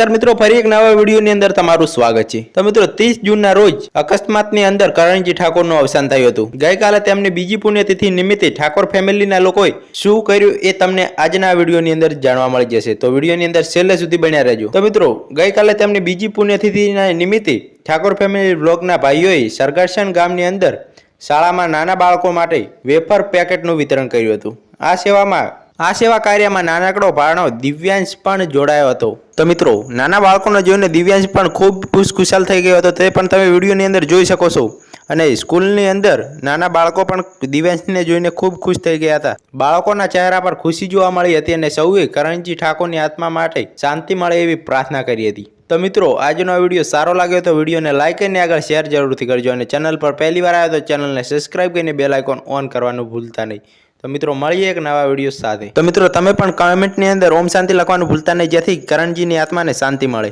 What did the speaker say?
નમસ્કાર મિત્રો, ફરી એક નવા વિડીયોની અંદર તમારું સ્વાગત છે. તો મિત્રો, ત્રીસ જૂનના રોજ અકસ્માતની અંદર કરણજી ઠાકોરનું અવસાન થયું હતું. ગઈકાલે તેમની બીજી પુણ્યતિથિ નિમિત્તે ઠાકોર ફેમિલીના લોકોએ શું કર્યું એ તમને આજના વિડીયોની અંદર જાણવા મળી જશે. તો વિડીયોની અંદર છેલ્લે સુધી બન્યા રહેજો. તો મિત્રો, ગઈકાલે તેમની બીજી પુણ્યતિથિના નિમિત્તે ઠાકોર ફેમિલી બ્લોગના ભાઈઓએ સરગરસન ગામની અંદર શાળામાં નાના બાળકો માટે વેફર પેકેટનું વિતરણ કર્યું હતું. આ સેવામાં આ સેવા કાર્યમાં નાનકડો ભાણો દિવ્યાંશ પણ જોડાયો હતો. તો મિત્રો, નાના બાળકોને જોઈને દિવ્યાંશ પણ ખૂબ ખુશખુશાલ થઈ ગયો હતો, તે પણ તમે વિડીયોની અંદર જોઈ શકો છો. અને સ્કૂલની અંદર નાના બાળકો પણ દિવ્યાંશને જોઈને ખૂબ ખુશ થઈ ગયા હતા. બાળકોના ચહેરા પર ખુશી જોવા મળી હતી અને સૌએ કરણજી ઠાકોરની આત્મા માટે શાંતિ મળે એવી પ્રાર્થના કરી હતી. તો મિત્રો, આજનો વીડિયો સારો લાગ્યો તો વિડીયોને લાઈક કરીને આગળ શેર જરૂરથી કરજો અને ચેનલ પર પહેલી વાર આવ્યો તો ચેનલને સબસ્ક્રાઇબ કરીને બેલ આઇકોન ઓન કરવાનું ભૂલતા નહીં. તો મિત્રો, મળીએ એક નવા વીડિયો સાથે. તો મિત્રો, તમે પણ કમેન્ટની અંદર ઓમ શાંતિ લખવાનું ભૂલતા નહીં, જેથી કરણજીની આત્માને શાંતિ મળે.